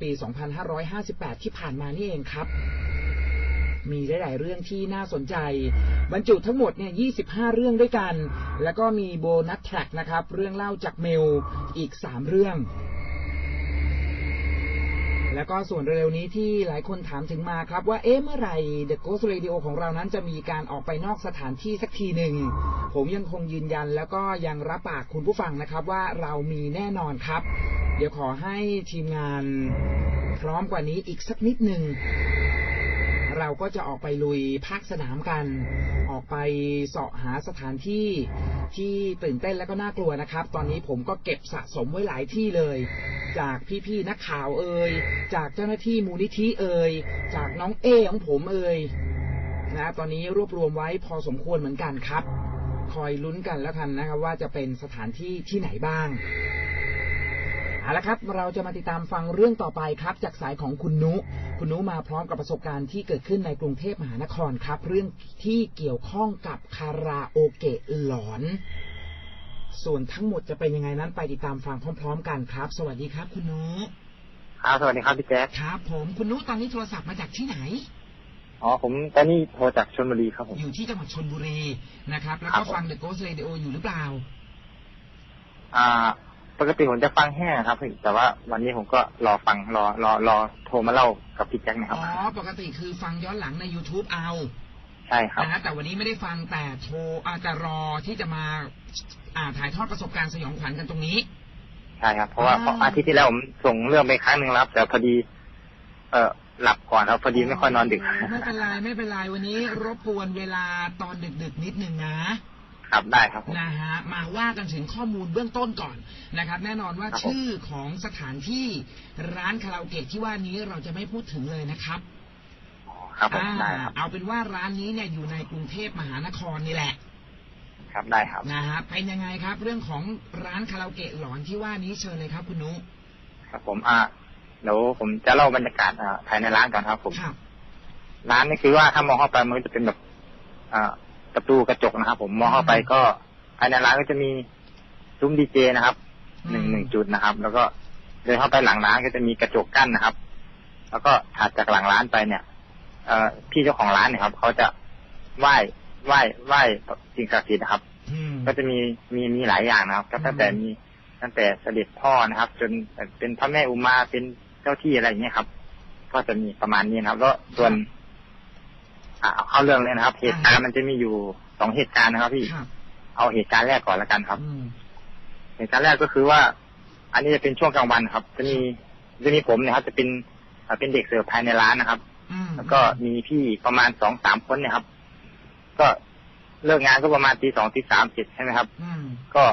ปี 2558 ที่ผ่านมานี่เองครับ มีหลาย ๆ เรื่องที่น่าสนใจ บรรจุทั้งหมดเนี่ย 25 เรื่องด้วยกัน แล้วก็มีโบนัสแทร็กนะครับ เรื่องเล่าจากเมลอีก 3 เรื่อง แล้วก็ส่วนเร็วๆนี้ที่หลายคนถามถึงมาครับว่า เอ๊ะ เมื่อไหร่ The Ghost Radio ของเรานั้นจะมีการออกไปนอกสถานที่สักทีหนึ่ง ผมยังคงยืนยันแล้วก็ยังรับปากคุณผู้ฟังนะครับว่าเรามีแน่นอนครับ เดี๋ยวขอให้ทีมงานพร้อมกว่านี้อีกสักนิดหนึ่ง เราก็จะออกไปลุยภาคสนามกัน ออกไปเสาะหาสถานที่ที่ตื่นเต้นและก็น่ากลัวนะครับ ตอนนี้ผมก็เก็บสะสมไว้หลายที่เลย จากพี่ๆนักข่าวเอ่ยจากเจ้าหน้าที่มูลนิธิเอ่ยจากน้องเอของผมเอ่ยนะตอนนี้รวบรวมไว้พอสมควรเหมือนกันครับ คอยลุ้นกันแล้วกันนะครับว่าจะเป็นสถานที่ที่ไหนบ้าง เอาละครับ เราจะมาติดตามฟังเรื่องต่อไปครับ จากสายของคุณนุ คุณนุมาพร้อมกับประสบการณ์ที่เกิดขึ้นในกรุงเทพมหานครครับ เรื่องที่เกี่ยวข้องกับคาราโอเกะหลอน ส่วนทั้งหมดจะเป็นยังไงนั้นไปติดตามฟังพร้อม ๆ กันครับ สวัสดีครับ คุณนุครับสวัสดีครับพี่แจ๊คครับ ผมคุณนุตอนนี้โทรศัพท์มาจากที่ไหนอ๋อผมตอนนี้โทรจากชลบุรีครับผมอยู่ที่จังหวัดชนบุรีนะครับ แล้วครัก็บผมฟัง The Ghost Radio อยู่หรือเปล่า อ่า ปกติผมจะฟังแห้งครับพี่แต่ว่าวันนี้ผมก็รอฟังรอรอรอโทรมาเล่ากับพี่แจ็คนะครับอ๋อปกติคือฟังย้อนหลังใน YouTube เอาใช่ครับนะฮะแต่วันนี้ไม่ได้ฟังแต่โทรอาจจะรอที่จะมาอ่าถ่ายทอดประสบการณ์สยองขวัญกันตรงนี้ใช่ครับ เพราะว่าอ่าเพราะอาทิตย์ที่แล้วผมส่งเรื่องไปครั้งหนึ่งแล้วครับ แต่พอดี เออหลับก่อนครับพอดีไม่ค่อยนอนดึก ไม่เป็นไรไม่เป็นไรวันนี้ รบกวนเวลาตอนดึกๆนิดนึงนะ ครับได้ครับผมนะฮะมาว่ากันถึงข้อมูลเบื้องต้นก่อนนะครับ แน่นอนว่าครับผมชื่อของสถานที่ร้านคาราโอเกะที่ว่านี้เราจะไม่พูดถึงเลยนะครับอ๋อครับผมอ่าได้ครับเอาเป็นว่าร้านนี้เนี่ยอยู่ในกรุงเทพมหานครนี่แหละ ครับได้ครับนะฮะเป็นยังไงครับ เรื่องของร้านคาราโอเกะหลอนที่ว่านี้เชิญเลยครับ คุณนุครับผมอ่าเดี๋ยวผมจะเล่าบรรยากาศอ่าภายในร้านก่อนครับผมครับร้านนี่คือว่าถ้ามองเข้าไปมันก็จะเป็นแบบอ่า ประตูกระจกนะครับผมมองเข้าไปก็ภายในร้านก็จะมีซุ้มดีเจนะครับหนึ่งหนึ่งจุดนะครับ แล้วก็เดินเข้าไปหลังร้านก็จะมีกระจกกั้นนะครับ แล้วก็ถัดจากหลังร้านไปเนี่ย เอ่อพี่เจ้าของร้านเนี่ยครับเขาจะไหว้ไหว้ไหว้สิ่งศักดิ์สิทธิ์นะครับอืมก็จะมีมีมีหลายอย่างนะครับก็ตั้งแต่อืมมีตั้งแต่เสด็จพ่อนะครับ จนเป็นพระแม่อุมาเป็นเจ้าที่อะไรอย่างเงี้ยครับ ก็จะมีประมาณนี้นะครับ แล้วส่วน อ่าเอาเข้าเรื่องเลยนะครับ เหตุการณ์มันจะมีอยู่สองเหตุการณ์นะครับ พี่ครับเอาเหตุการณ์แรกก่อนแล้วกันครับอืมเหตุการณ์แรกก็คือว่า อันนี้จะเป็นช่วงกลางวันครับ จะมีจะมีผมเนี่ยครับ จะเป็นเอ่อเป็นเด็กเสิร์ฟภายในร้านนะครับอืมแล้วก็มีพี่ประมาณสองสามคนเนี่ยครับ ก็เลิกงานก็ประมาณตีสองตีสามเสร็จใช่ไหมครับอืมก็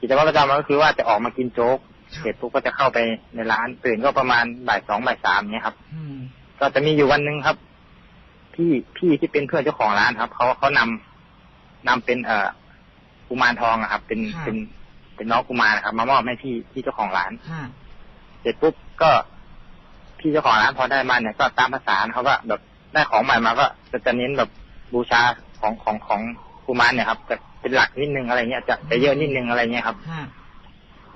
กิจวัตรประจำวันก็คือว่าจะออกมากินโจ๊กครับเสร็จปุ๊บก็จะเข้าไปในร้านตื่นก็ประมาณบ่ายสองบ่ายสามเนี่ยครับอืมก็จะมีอยู่วันหนึ่งครับ พี่พี่ที่เป็นเพื่อนเจ้าของร้านครับเขาเขานำนำเป็นเอ่อกุมารทองอะครับ เป็นเป็นเป็นน้องกุมารนะครับ มามอบให้พี่พี่เจ้าของร้านฮะเสร็จปุ๊บก็พี่เจ้าของร้านพอได้มาเนี่ยก็ตามภาษาเขาว่าแบบได้ของใหม่มาก็จะจะเน้นแบบบูชาของของของกุมารเนี่ยครับจะเป็นหลักนิดนึงอะไรเงี้ยจะจะเยอะนิดนึงอะไรเงี้ยครับฮะ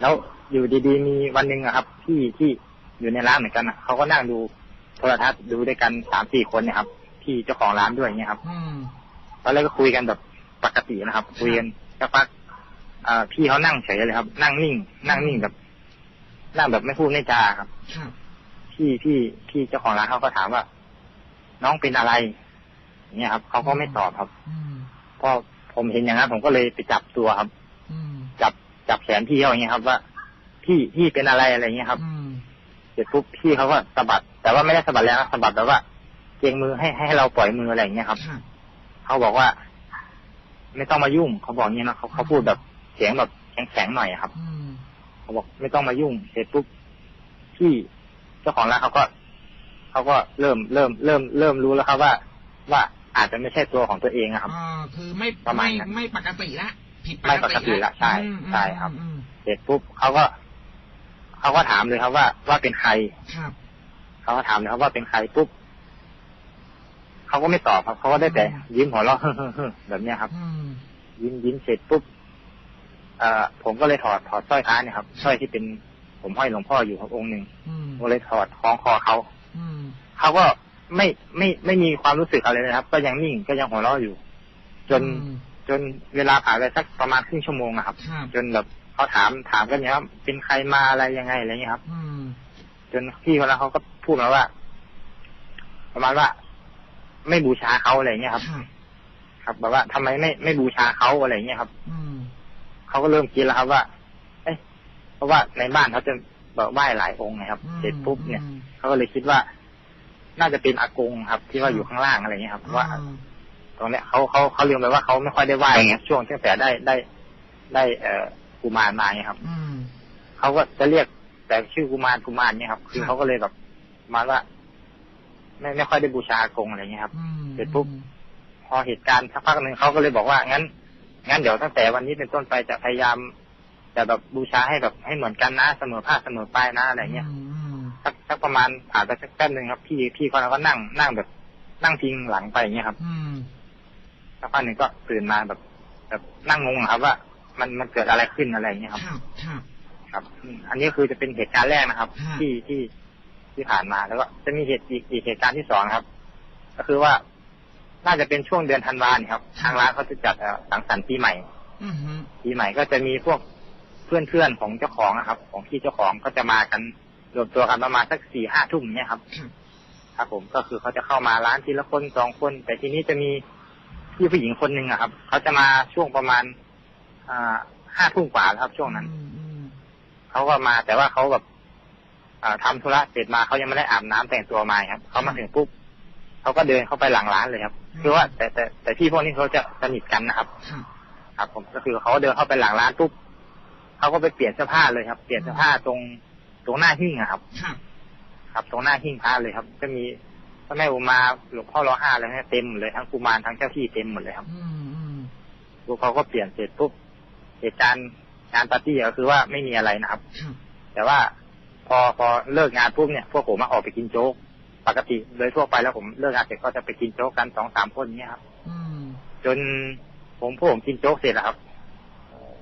แล้วอยู่ดีๆ มีวันหนึ่งอะครับที่ที่อยู่ในร้านเหมือนกันอะเขาก็นั่งดูโทรทัศน์ดูด้วยกันสามสี่คนเนี่ยครับ ที่เจ้าของร้านด้วยเนี่ยครับ อืมตอนแรกก็คุยกันแบบปกตินะครับ คุยกันสักพักเอ่อพี่เขานั่งเฉยเลยครับ นั่งนิ่ง นั่งนิ่งแบบ นั่งแบบไม่พูดไม่จาครับครับพี่พี่พี่เจ้าของร้านเขาก็ถามว่า น้องเป็นอะไรอย่างเนี่ยครับเขาก็ไม่ตอบครับอืมพอผมเห็นอย่างนั้นผมก็เลยไปจับตัวครับอืมจับจับแขนพี่เขาอย่างเงี้ยครับ ว่า พี่พี่เป็นอะไรอะไรเงี้ยครับอืมเสร็จปุ๊บพี่เขาก็สะบัด แต่ว่าไม่ได้สะบัดแรงนะสะบัดแบบว่า เกรงมือให้ให้เราปล่อยมืออะไรอย่างเงี้ยครับครับเขาบอกว่า ไม่ต้องมายุ่ง เขาบอกเงี้ยนะเขาเขาพูดแบบเสียงแบบแข็งๆหน่อยอะครับอืมเขาบอกไม่ต้องมายุ่งเสร็จปุ๊บพี่เจ้าของร้านเขาก็เขาก็เริ่มเริ่มเริ่มเริ่มรู้แล้วครับว่า ว่าอาจจะไม่ใช่ตัวของตัวเองอะครับอ่าคือไม่ประมาณไม่นั้นไม่ปกติละผิดปไม่กปกติติละใช่อืมใช่ครับอืมเสร็จปุ๊บเขาก็เขาก็ถามเลยครับว่าว่าเป็นใครครับเขาก็ถามเลยครับว่าเป็นใครปุ๊บ เขาก็ไม่ตอบครับเขาก็ได้แต่ ยิ้มหัวเราะแบบเนี้ยครับอืมยิ้มยิ้มเสร็จปุ๊บเอ่อผมก็เลยถอดถอดสร้อยพระเนี่ยครับสร้อยที่เป็นผผมห้อยหลวงพ่ออยู่ครับองค์หนึ่งอืมผมก็เลยถอดคล้องคอเขาอืมเขาก็ไม่ไม่ไม่มีความรู้สึกอะไรเลยนะครับ ก็ยังนิ่งก็ยังหัวเราะอยู่ จนอืมจนเวลาผ่านไปสักประมาณครึ่งชั่วโมงอะครับครับจนแบบเขาถามถามกันเนี่ยว่าเป็นใครมาอะไรยังไงอะไรเงี้ยครับอืมจนพี่คนนั้นเขาก็พูดมาว่า ประมาณว่า ไม่บูชาเขาอะไรเงี้ยครับ ครับครับแบบว่าทำไมไม่ไม่บูชาเขาอะไรเงี้ยครับ อืมเขาก็เริ่มคิดแล้วครับว่า เอ๊ะเพราะว่าในบ้านเขาจะแบบไหว้หลายองค์นะครับอืมเสร็จปุ๊บเนี่ยอืมเขาก็เลยคิดว่า น่าจะเป็นอากงครับ ที่ว่าอยู่ข้างล่างอะไรเงี้ยครับเพราะว่าอ่าตรงเนี้ยเขาเขาเขาลืมไปว่าเขาไม่ค่อยได้ไหว้ไงช่วงตั้งแต่ได้ได้ได้เอ่อกุมารมาไงครับอืมเขาก็จะเรียกแต่ชื่อกุมารกุมารเนี่ยครับ คือครับเขาก็เลยแบบประมาณว่า ไม่ไม่ค่อยได้บูชาอากงอะไรเงี้ยครับอืมเสร็จปุ๊บพอเหตุการณ์สักพักหนึ่งเขาก็เลยบอกว่างั้น งั้นเดี๋ยวตั้งแต่วันนี้เป็นต้นไปจะพยายามจะแบบบูชาให้แบบให้เหมือนกันนะเสมอภาคเสมอไปนะอะไรเงี้ยอืมสักสักประมาณผ่านไปสักแป๊บหนึ่งครับ พี่พี่คนนั้นก็นั่งนั่งแบบ นั่งพิงหลังไปอย่างเงี้ยครับอืมสักพักหนึ่งก็ตื่นมาแบบ แบบนั่งงงอะครับว่า มันมันเกิดอะไรขึ้นอะไรอย่างเงี้ยครับ ครับครับครับอืมอันนี้คือจะเป็นเหตุการณ์แรกนะครับฮะที่ที่ ที่ผ่านมา แล้วก็จะมีเหตุอีกอีกเหตุการณ์ที่สองครับ ก็คือว่าน่าจะเป็นช่วงเดือนธันวาเนี่ยครับ ทางร้านเขาจะจัดเอ่อสังสรรค์ปีใหม่อืมฮึปีใหม่ก็จะมีพวกเพื่อนเพื่อนๆของเจ้าของนะครับ ของพี่เจ้าของก็จะมากันรวมตัวกันประมาณสักสี่ห้าทุ่มเนี่ยครับครับครับผมก็คือเขาจะเข้ามาร้านทีละคนสองคน แต่ทีนี้จะมีพี่ผู้หญิงคนหนึ่งอะครับ เขาจะมาช่วงประมาณอ่าห้าทุ่มกว่าแล้วครับช่วงนั้นอืมอืมเขาก็มาแต่ว่าเขาแบบ อ่าทำธุระเสร็จมาเขายังไม่ได้อาบน้ำแต่งตัวมาครับเขามาถึงปุ๊บเขาก็เดินเข้าไปหลังร้านเลยครับ คือว่าแต่แต่แต่พี่พวกนี้เขาจะสนิทกันนะครับครับครับผมก็คือเขาเดินเข้าไปหลังร้านปุ๊บเขาก็ไปเปลี่ยนเสื้อผ้าเลยครับ เปลี่ยนเสื้อผ้าตรงตรงหน้าหิ้งอะครับครับ ครับ ตรงหน้าหิ้งพระเลยครับจะมีพระแม่อุมาหลวงพ่อรอห้าอะไรเนี่ยเต็มหมดเลยทั้งกุมารทั้งเจ้าที่เต็มหมดเลยครับอืมอืมพวกเขาก็เปลี่ยนเสร็จปุ๊บเหตุการณ์งานปาร์ตี้ก็คือว่าไม่มีอะไรนะครับครับแต่ว่า พอพอเลิกงานปุ๊บเนี่ยพวกผมมาออกไปกินโจ๊กปกติโดยทั่วไปแล้วผมเลิกงานเสร็จก็จะไปกินโจ๊กกันสองสามคนเนี้ยครับอืมจนผมพวกผมกินโจ๊กเสร็จแล้วครับ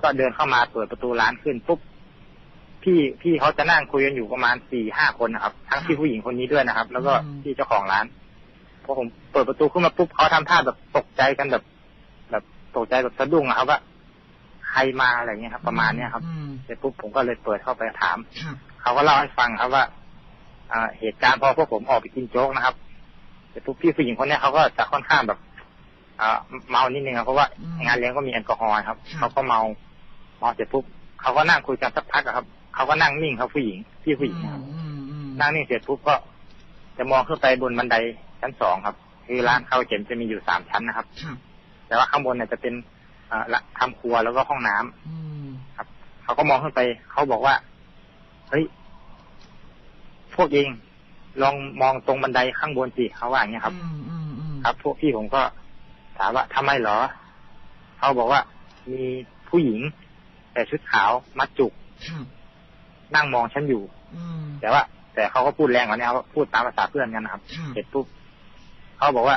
ก็เดินเข้ามาเปิดประตูร้านขึ้นปุ๊บพี่พี่เขาจะนั่งคุยกันอยู่ประมาณสี่ห้าคนนะครับ ทั้งพี่ผู้หญิงคนนี้ด้วยนะครับ แล้วก็พี่เจ้าของร้านพอผมเปิดประตูขึ้นมาปุ๊บเขาทำท่าแบบตกใจกันแบบ แบบตกใจแบบสะดุ้งอะครับว่าใครมาอะไรเงี้ยครับ ประมาณเนี้ยครับอืมเสร็จปุ๊บผมก็เลยเปิดเข้าไปถามครับ เขาก็เล่าให้ฟังครับว่า อ่า เหตุการณ์พอพวกผมออกไปกินโจ๊กนะครับแต่ปุ๊บพี่ผู้หญิงคนเนี้ยเขาก็จะค่อนข้างแบบอ่าเมานิดนึงครับเพราะว่าอืมงานเลี้ยงก็มีแอลกอฮอล์ครับครับเขาก็เมาเมาเสร็จปุ๊บเขาก็นั่งคุยกันสักพักอะครับเขาก็นั่งนิ่งครับผู้หญิงพี่ผู้หญิงครับอืมอืมนั่งนิ่งเสร็จปุ๊บก็จะมองขึ้นไปบนบันไดชั้นสองครับ คือร้านข้าวเข็มจะมีอยู่สามชั้นนะครับครับแต่ว่าข้างบนเนี่ยจะเป็นอ่าละทำครัวแล้วก็ห้องน้ำอืมเขาก็มองขึ้นไป เขาบอกว่า เฮ้ยพวกเองลองมองตรงบันไดข้างบนสิเขาว่าอย่างเงี้ยครับอืมอืมอืมครับพวกพี่ผมก็ถามว่าทำไมเหรอเขาบอกว่ามีผู้หญิงแต่ชุดขาวมัดจุกครับนั่งมองฉันอยู่อืมแต่ว่า แต่เขาก็พูดแรงกว่านี้ครับพูดตามภาษาเพื่อนกันนะครับครับเสร็จปุ๊บเขาบอกว่า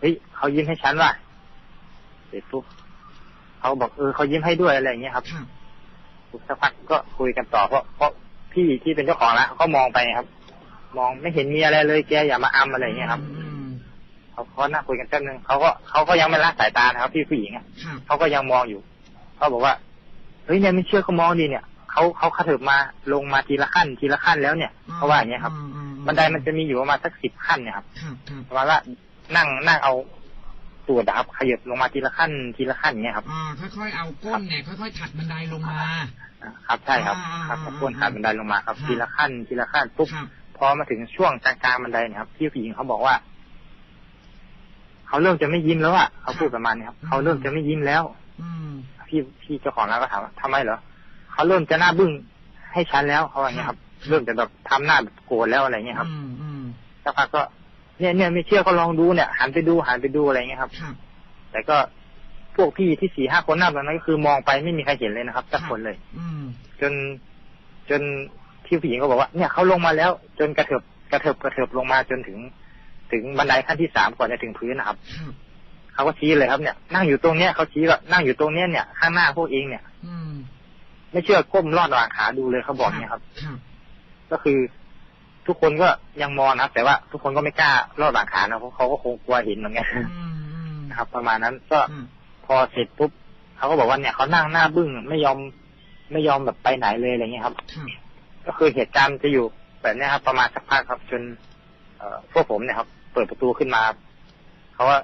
เฮ้ยเขายิ้มให้ฉันว่ะเสร็จปุ๊บเขาบอกเออเขายิ้มให้ด้วยอะไรอย่างเงี้ยครับครับสักพักก็คุยกันต่อเพราะเพราะ พี่ที่เป็นเจ้าของร้านเขาก็มองไปครับ มองไม่เห็นมีอะไรเลยแกอย่ามาอ้ำอะไรอย่างเงี้ยครับอืมเขาเขานั่งคุยกันแป๊บนึงเขาก็เขาก็ยังไม่ละสายตานะครับ พี่ผู้หญิงอะครับเขาก็ยังมองอยู่เขาบอกว่าเฮ้ยเนี่ยไม่เชื่อเขามองดีเนี่ยเขาเขาขะเถิบมาลงมาทีละขั้น ทีละขั้นแล้วเนี่ยเขาว่าอย่างเงี้ยครับอือือืบันไดมันจะมีอยู่ประมาณสักสิบขั้นเนี่ยครับครับครับประมาณว่านั่งนั่งเอาตัวดาบขยับลงมาทีละขั้นทีละขั้นอย่างเงี้ยครับอ่าค่อยๆเอาก้นเนี่ยค่อยๆถัดบันไดลงมา ครับใช่ครับอ่าครับอ่าพ้นขาดบันไดลงมาครับครับทีละขั้นทีละขั้นปุ๊บครับพอมาถึงช่วงกลางๆบันไดเนี่ยครับพี่ผู้หญิงเขาบอกว่าเขาเริ่มจะไม่ยิ้มแล้วอะเขาพูดประมาณนี้ครับเขาเริ่มจะไม่ยิ้มแล้ว อืมพี่พี่เจ้าของร้านก็ถามว่าทำไมเหรอเขาเริ่มจะหน้าบึ้งให้ฉันแล้วเขาว่าอย่างเงี้ยครับ เริ่มจะแบบทำหน้าแบบโกรธแล้วอะไรเงี้ยครับอืมอืมสักพักก็เนี่ยเนี่ยไม่เชื่อก็ลองดูเนี่ยหันไปดูหันไปดูอะไรเงี้ยครับครับแต่ก็ พวกพี่ที่สี่ห้าคนหน้าแบบนั้นก็คือมองไปไม่มีใครเห็นเลยนะครับสักคนเลย อืม จนจนพี่ผู้หญิงก็บอกว่า เนี่ยเขาลงมาแล้ว จนกระเถิบกระเถิบกระเถิบลงมาจนถึง ถึงบันไดขั้นที่สามก่อนจะถึงพื้นนะครับครับเขาก็ชี้เลยครับเนี่ยนั่งอยู่ตรงเนี้ยเขาชี้ว่านั่งอยู่ตรงเนี้ยเนี่ยข้างหน้าพวกเองเนี่ย อืม ไม่เชื่อก้มลอดระหว่างขาดูเลยเขาบอกเนี่ยครับครับก็คือทุกคนก็ยังมองนะครับแต่ว่าทุกคนก็ไม่กล้ารอดหลังขานะเพราะเขาก็คงกลัวเห็นเหมือนกันอืมอืมนะครับ ประมาณนั้นก็ อืมพอเสร็จปุ๊บเขาก็บอกว่าเนี่ยเขานั่งหน้าบึ้งไม่ยอมไม่ยอมแบบไปไหนเลยอะไรเงี้ยครับครับก็คือเหตุการณ์จะอยู่แบบเนี้ยครับประมาณสักพักครับ จนเอ่อพวกผมเนี่ยครับ เปิดประตูขึ้นมาเขาว่า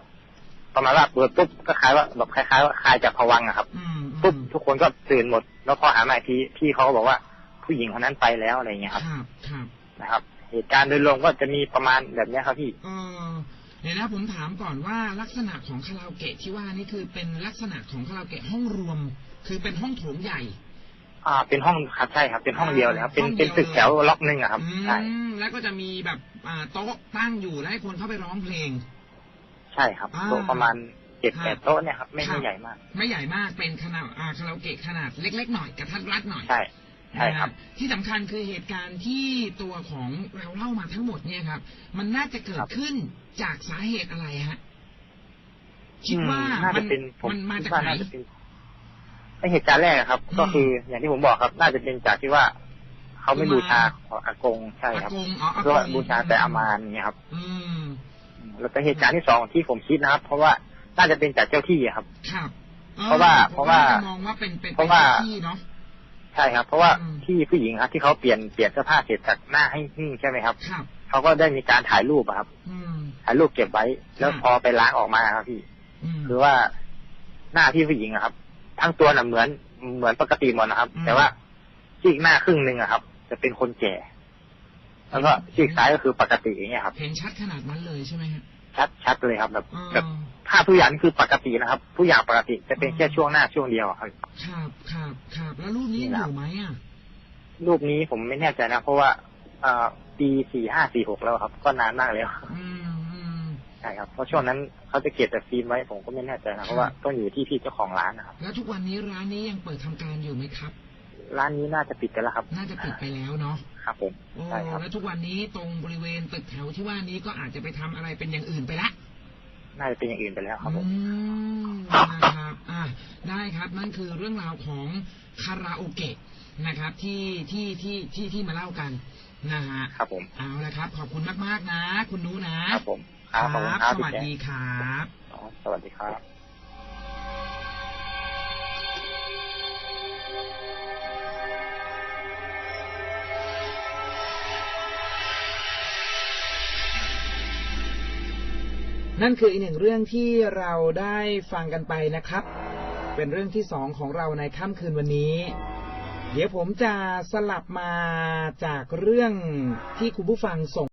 ประมาณว่าเปิดปุ๊บก็คล้ายว่าแบบคล้ายๆว่าคลายจากภวังค์อะครับอืมปุ๊บทุกคนก็ตื่นหมด แล้วพอหามาอีกทีพี่เขาก็บอกว่าผู้หญิงคนนั้นไปแล้วอะไรเงี้ยคครัรับบครับนะครับ เหตุการณ์โดยรวมก็จะมีประมาณแบบเนี้ยครับพี่ เออเดี๋ยวนะผมถามก่อนว่าลักษณะของคาราโอเกะที่ว่านี่คือเป็นลักษณะของคาราโอเกะห้องรวม คือเป็นห้องโถงใหญ่ อ่า เป็นห้องครับใช่ครับ เป็นห้องเดียวเลยครับเป็นห้องเดีเป็ยนว ตึกเลยแถวล็อกหนึ่งอะครับอืใช่มแล้วก็จะมีแบบอ่าโต๊ะตั้งอยู่แล้วให้คนเข้าไปร้องเพลง ใช่ครับอ่าโต๊ะประมาณเจ็ดครับแปดโต๊ะเนี่ยครับไม่ครับไม่ใหญ่มาก ไม่ใหญ่มากเป็นขนาดอ่าคาราโอเกะขนาดเล็ก ๆ หน่อยกระทัดรัดหน่อย ใช่ ใช่ครับนะฮะที่สำคัญคือเหตุการณ์ที่ตัวของเราเล่ามาทั้งหมดเนี่ยครับ มันน่าจะเกิดครับขึ้นจากสาเหตุอะไรฮะคิดว่าอืมน่ามัจะเป็นผมมันมาคิดจากว่าไหนน่าจะเป็นไอเหตุการณ์แรกอะครับอืมก็คืออย่างที่ผมบอกครับ น่าจะเป็นจากที่ว่าเขาไม่กุมารบูชาของอากงใช่คอารับกงอ๋ออาเพราะกว่างบูชาแต่อามานเนี่ยครับ อืมแล้วก็เหตุการณ์ที่สองที่ผมคิดนะครับ เพราะว่าน่าจะเป็นจากเจ้าที่อะครับ ครับออเพราะว่าผมเพราะว่าจะมองว่าเป็นเป็นเพราะว่าป็นที่เนาะใช่ครับ เพราะว่าอืมที่ผู้หญิงครับที่เขาเปลี่ยนเปลี่ยนเสื้อผ้าเสร็จจากหน้าให้หิ้งใช่ไหมครับครับเขาก็ได้มีการถ่ายรูปอะครับอืมถ่ายรูปเก็บไว้ แล้วครับพอไปล้างออกมาครับพี่อืมคือว่าหน้าพี่ผู้หญิงอะครับ ทั้งตัวน่ะเหมือนเหมือนปกติหมดนะครับอืมแต่ว่าซีกหน้าครึ่งหนึ่งอะครับ จะเป็นคนแก่ แล้วก็ซีกซ้ายก็คือปกติอย่างเงี้ยครับ เห็นชัดขนาดนั้นเลยใช่ไหมฮะชัดชัดเลยครับแบบอ๋อแบบภาพทุกอย่างนี่คือปกตินะครับทุกอย่างปกติจะเป็นอืมแค่ช่วงหน้าช่วงเดียวอะครับครับครับครับแล้วรูปนี้นี่ยังนะอยู่ไหมอะรูปนี้ผมไม่แน่ใจนะ เพราะว่าเอ่อปีสี่ห้าสี่หกแล้วครับ ก็นานมากแล้วอืมอืมใช่ครับเพราะช่วงนั้นเขาจะเก็บแต่ฟิล์มไว้ผมก็ไม่แน่ใจนะเพราะว่าต้องอยู่ที่พี่เจ้าของร้านนะครับ แล้วทุกวันนี้ร้านนี้ยังเปิดทำการอยู่ไหมครับ ร้านนี้น่าจะปิดกันแล้วครับ น่าจะปิดไปแล้วเนาะครับผมโอ้ใช่ครับแล้วทุกวันนี้ตรงบริเวณตึกแถวที่ว่านี้ก็อาจจะไปทำอะไรเป็นอย่างอื่นไปละน่าจะเป็นอย่างอื่นไปแล้วครับผมอืมนะครับอ่าได้ครับนั่นคือเรื่องราวของคาราโอเกะนะครับ ที่ที่ที่ที่ที่มาเล่ากันนะฮะครับผมเอาละครับ ขอบคุณมากๆนะ คุณนุนะครับผมครับขอบคุณครับสพี่วัสแจ๊คดีครับอ๋อสวัสดีครับ นั่นคืออีกหนึ่งเรื่องที่เราได้ฟังกันไปนะครับ เป็นเรื่องที่สองของเราในค่ำคืนวันนี้ เดี๋ยวผมจะสลับมาจากเรื่องที่คุณผู้ฟังส่ง